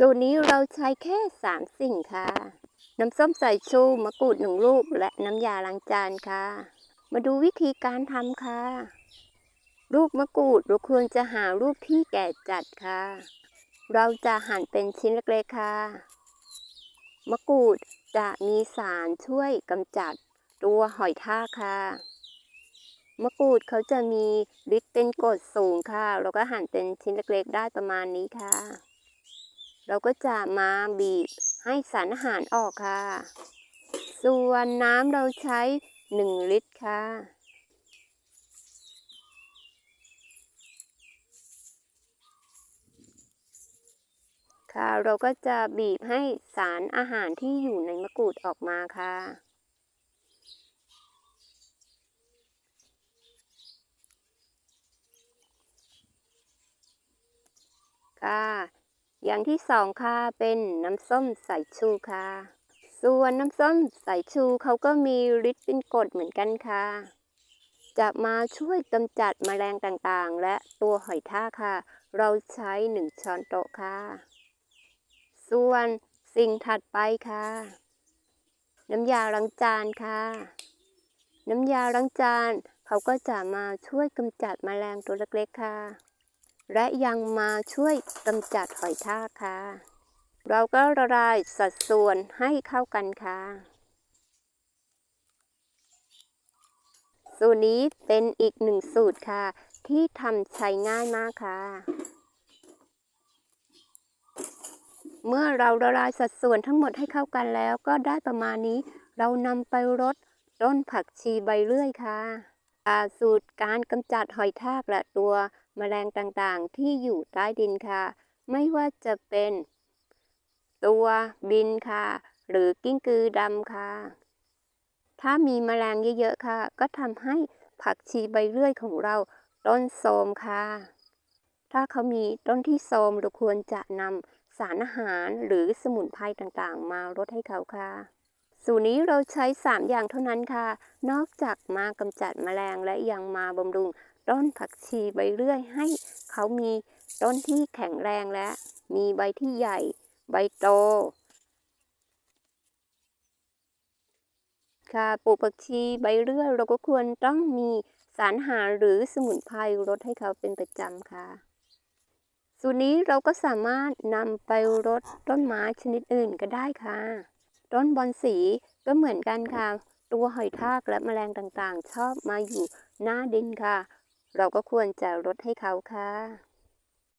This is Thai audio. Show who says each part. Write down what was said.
Speaker 1: สูตรนี้เราใช้แค่ 3 สิ่งค่ะ น้ำส้มสายชูมะกรูดหนึ่งลูก และน้ำยาล้างจานค่ะ มาดูวิธีการทำค่ะ ลูกมะกรูดเราควรจะหาลูกที่แก่จัดค่ะ เราจะหั่นเป็นชิ้นเล็กๆค่ะ มะกรูดจะมีสารช่วยกำจัดตัวหอยทากค่ะ มะกรูดเขาจะมีฤทธิ์เป็นกรดสูงค่ะ เราก็หั่นเป็นชิ้นเล็กๆ ได้ประมาณนี้ค่ะ เราก็จะมาบีบให้สารอาหารออกค่ะ ส่วนน้ำเราใช้ 1 ลิตรค่ะ ค่ะเราก็จะบีบให้สารอาหารที่อยู่ในมะกรูดออกมาค่ะค่ะ อย่างที่สองค่ะเป็นน้ำส้มสายชูค่ะ ส่วนน้ำส้มสายชูเขาก็มีฤทธิ์เป็นกรดเหมือนกันค่ะ จะมาช่วยกำจัดแมลงต่างๆ และตัวหอยทากค่ะ เราใช้1ช้อนโต๊ะค่ะ ส่วนสิ่งถัดไปค่ะ น้ำยาล้างจานค่ะ น้ำยาล้างจานเขาก็จะมาช่วยกำจัดแมลงตัวเล็กๆค่ะ และยังมาช่วยกำจัดหอยทากค่ะ เราก็ละลายสัดส่วนให้เข้ากันค่ะ สูตรนี้เป็นอีกหนึ่งสูตรค่ะ ที่ทำใช้ง่ายมากค่ะ เมื่อเราละลายสัดส่วนทั้งหมดให้เข้ากันแล้วก็ได้ประมาณนี้ เรานำไปรดต้นผักชีใบเลื่อยค่ะ สูตรการกำจัดหอยทากและตัวแมลงต่างๆ ที่อยู่ใต้ดินค่ะ ไม่ว่าจะเป็นตัวบินค่ะ หรือกิ้งกือดำค่ะ ถ้ามีแมลงเยอะๆค่ะ ก็ทำให้ผักชีใบเลื่อยของเราต้นโทมค่ะ ถ้าเขามีต้นที่โทมเราควรจะนำสารอาหารหรือสมุนไพรต่างๆ มาลดให้เขาค่ะ สูตรนี้เราใช้ 3 อย่างเท่านั้นค่ะ นอกจากมากำจัดแมลงและยังมาบำรุงต้นผักชีใบเลื่อยให้เขามีต้นที่แข็งแรงและ มีใบที่ใหญ่ ใบโต ค่ะปลูกผักชีใบเลื่อยเราก็ควรต้องมีสารหาหรือสมุนไพรลดให้เขาเป็นประจำค่ะ สูตรนี้เราก็สามารถนำไปรดต้นไม้ชนิดอื่นก็ได้ค่ะ ต้นบอนสีก็เหมือนกันค่ะ ตัวหอยทากและแมลงต่างๆ ชอบมาอยู่หน้าดินค่ะ เราก็ควรจะลดให้เขาค่ะ